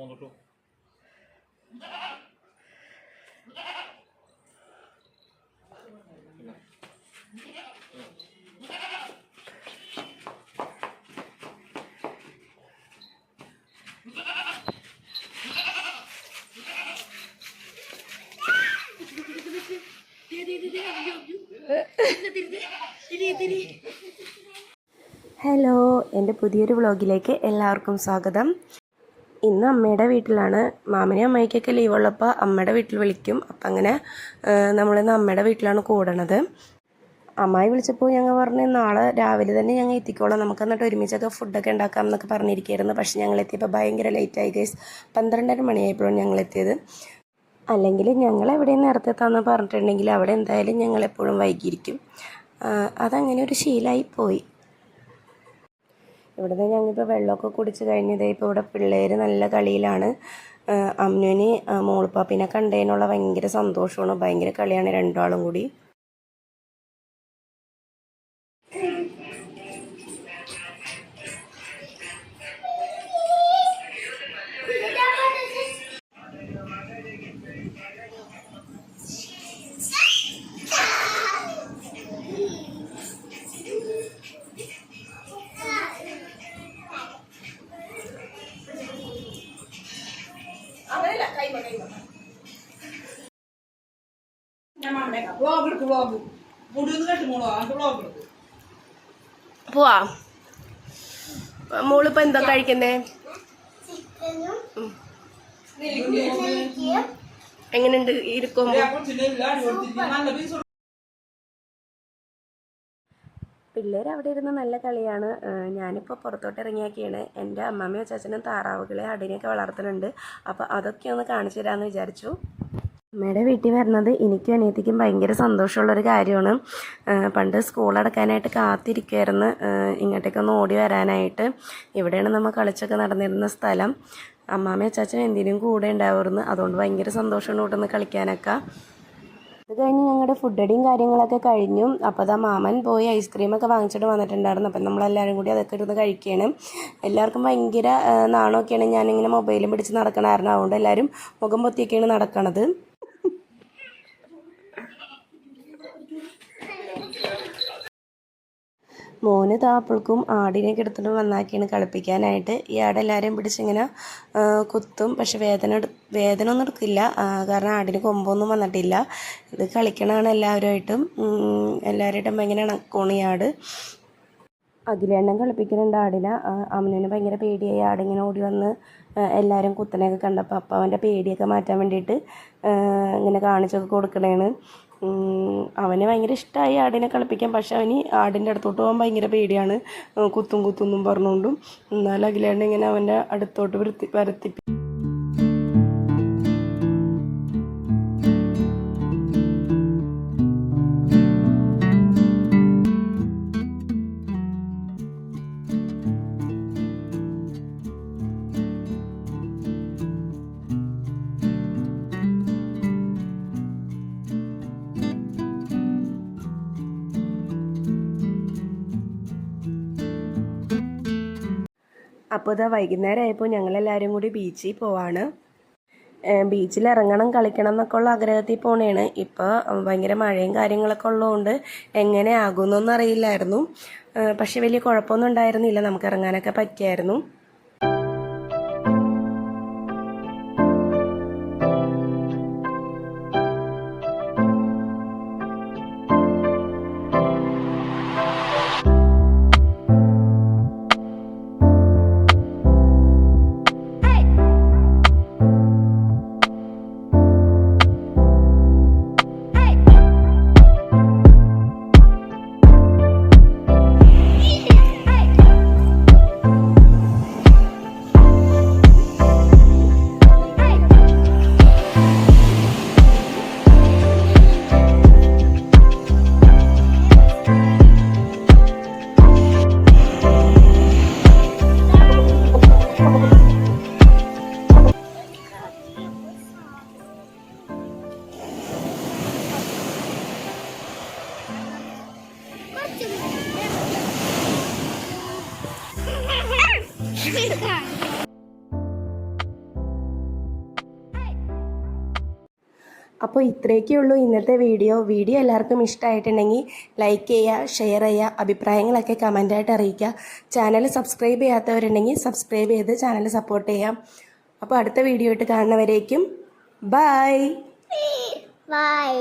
പോന്നിട്ടു hello എന്റെ പുതിയൊരു വ്ളോഗിലേക്ക് എല്ലാവർക്കും സ്വാഗതം. ഇന്ന് അമ്മയുടെ വീട്ടിലാണ്. മാമനും അമ്മയ്ക്കൊക്കെ ലീവ് ഉള്ളപ്പോൾ അമ്മയുടെ വീട്ടിൽ വിളിക്കും. അപ്പം അങ്ങനെ നമ്മളിന്ന് അമ്മയുടെ വീട്ടിലാണ് കൂടണത്. അമ്മായി വിളിച്ചപ്പോൾ ഞങ്ങൾ പറഞ്ഞു നാളെ രാവിലെ തന്നെ ഞങ്ങൾ എത്തിക്കോളാം. നമുക്ക് എന്നിട്ട് ഒരുമിച്ചൊക്കെ ഫുഡൊക്കെ ഉണ്ടാക്കാം എന്നൊക്കെ പറഞ്ഞിരിക്കുകയായിരുന്നു പക്ഷേ ഞങ്ങൾ എത്തിയപ്പോൾ ഭയങ്കര ലേറ്റായി ഗൈസ് പന്ത്രണ്ടര മണിയായപ്പോഴാണ് ഞങ്ങൾ എത്തിയത്. അല്ലെങ്കിൽ ഞങ്ങൾ എവിടെ നേരത്തെ എത്താമെന്ന് പറഞ്ഞിട്ടുണ്ടെങ്കിൽ അവിടെ എന്തായാലും ഞങ്ങൾ എപ്പോഴും വൈകിയിരിക്കും. അതങ്ങനെ ഒരു ശീലമായി പോയി. ഇവിടുന്ന് ഞങ്ങളിപ്പോൾ വെള്ളമൊക്കെ കുടിച്ച് കഴിഞ്ഞതേ ഇപ്പോൾ ഇവിടെ പിള്ളേർ നല്ല കളിയിലാണ്. അമ്മുവിന് മോളിപ്പാപ്പിനെ കണ്ടതിനുള്ള ഭയങ്കര സന്തോഷമാണ്. ഭയങ്കര കളിയാണ് രണ്ടാളും കൂടി. വ്ളോഗ് എടുക്ക് വ്ളോഗ് മുടി ഒന്ന് കെട്ടുമോളോ അങ്ങനത്തെ വ്ളോഗ് എടുക്ക്. പോവാ. മോളിപ്പോ എന്താ കഴിക്കുന്നേ? എങ്ങനെയുണ്ട്? പീസ് പിള്ളേർ അവിടെ ഇരുന്ന് നല്ല കളിയാണ്. ഞാനിപ്പോൾ പുറത്തോട്ട് ഇറങ്ങിയൊക്കെയാണ് എന്റെ അമ്മമ്മയും അച്ചാച്ചനും താറാവുകളെ അടിനെയൊക്കെ വളർത്തുന്നുണ്ട്. അപ്പോൾ അതൊക്കെ ഒന്ന് കാണിച്ചു തരാമെന്ന് വിചാരിച്ചു. അമ്മയുടെ വീട്ടിൽ വരുന്നത് എനിക്കും അനിയത്തിക്കും ഭയങ്കര സന്തോഷമുള്ളൊരു കാര്യമാണ്. പണ്ട് സ്കൂളടക്കാനായിട്ട് കാത്തിരിക്കുമായിരുന്നു ഇങ്ങോട്ടേക്കൊന്ന് ഓടി വരാനായിട്ട്. ഇവിടെയാണ് നമ്മൾ കളിച്ചൊക്കെ നടന്നിരുന്ന സ്ഥലം. അമ്മാമ്മ അച്ചാച്ചൻ എന്തിനും കൂടെ ഉണ്ടാവുമായിരുന്നു. അതുകൊണ്ട് ഭയങ്കര സന്തോഷമാണ് ഇവിടെ നിന്ന് കളിക്കാനൊക്കെ. അത് കഴിഞ്ഞ് ഞങ്ങളുടെ ഫുഡ് അടിയും കാര്യങ്ങളൊക്കെ കഴിഞ്ഞു. അപ്പോൾ അതാ മാമൻ പോയി ഐസ്ക്രീമൊക്കെ വാങ്ങിച്ചിട്ട് വന്നിട്ടുണ്ടായിരുന്നു. അപ്പം നമ്മളെല്ലാവരും കൂടി അതൊക്കെ ഇരുന്ന് കഴിക്കുകയാണ്. എല്ലാവർക്കും ഭയങ്കര നാണമൊക്കെയാണ് ഞാനിങ്ങനെ മൊബൈലും പിടിച്ച് നടക്കണമായിരുന്നു. അതുകൊണ്ട് എല്ലാവരും മുഖം പൊത്തിയൊക്കെയാണ് നടക്കണത്. മോന് താപ്പിൾക്കും ആടിനെയൊക്കെ കിടത്തിട്ട് വന്നാക്കിയാണ് കളിപ്പിക്കാനായിട്ട്. ഈ ആടെല്ലാവരെയും പിടിച്ചിങ്ങനെ കുത്തും. പക്ഷെ വേദന വേദന ഒന്നും എടുക്കില്ല. കാരണം ആടിന് കൊമ്പൊന്നും വന്നിട്ടില്ല. ഇത് കളിക്കണതാണ് എല്ലാവരുമായിട്ടും. എല്ലാവരുമായിട്ടും ഭയങ്കര ഇണക്കോണി ആട്. അഖിലേണ്ണൻ കളിപ്പിക്കുന്നുണ്ട് ആടിനെ. അമ്മനെ ഭയങ്കര പേടിയായി. ആടിങ്ങനെ ഓടി വന്ന് എല്ലാവരും കുത്തനെയൊക്കെ കണ്ടപ്പോൾ അപ്പം അവന്റെ പേടിയൊക്കെ മാറ്റാൻ വേണ്ടിയിട്ട് ഇങ്ങനെ കാണിച്ചൊക്കെ കൊടുക്കണേണ്. അവന് ഭയങ്കര ഇഷ്ടമായി ആടിനെ കളിപ്പിക്കാൻ. പക്ഷെ അവന് ആടിന്റെ അടുത്തോട്ട് പോകാൻ ഭയങ്കര പേടിയാണ്. കുത്തും കുത്തും എന്നും പറഞ്ഞുകൊണ്ടും. എന്നാൽ അഖിലേണ്ണൻ ഇങ്ങനെ അവന്റെ അടുത്തോട്ട് വരുത്തി വരത്തി അപ്പോൾ ഇതാ വൈകുന്നേരം ആയപ്പോൾ ഞങ്ങളെല്ലാവരും കൂടി ബീച്ചിൽ പോവാണ്. ബീച്ചിൽ ഇറങ്ങണം കളിക്കണം എന്നൊക്കെ ഉള്ള ആഗ്രഹത്തിൽ പോണേണ്. ഇപ്പോൾ ഭയങ്കര മഴയും കാര്യങ്ങളൊക്കെ ഉള്ളതുകൊണ്ട് എങ്ങനെ ആകുമെന്നൊന്നും അറിയില്ലായിരുന്നു. പക്ഷെ വലിയ കുഴപ്പമൊന്നും ഉണ്ടായിരുന്നില്ല. നമുക്ക് ഇറങ്ങാനൊക്കെ പറ്റിയായിരുന്നു. അപ്പോൾ ഇത്രയൊക്കെ ഉള്ളൂ ഇന്നത്തെ വീഡിയോ. വീഡിയോ എല്ലാവർക്കും ഇഷ്ടമായിട്ടുണ്ടെങ്കിൽ ലൈക്ക് ചെയ്യുക ഷെയർ ചെയ്യുക അഭിപ്രായങ്ങളൊക്കെ കമന്റായിട്ട് അറിയിക്കുക. ചാനൽ സബ്സ്ക്രൈബ് ചെയ്യാത്തവരുണ്ടെങ്കിൽ സബ്സ്ക്രൈബ് ചെയ്ത് ചാനൽ സപ്പോർട്ട് ചെയ്യാം. അപ്പോൾ അടുത്ത വീഡിയോ ഇട്ട് കാണുന്നവരേക്കും ബൈ ബൈ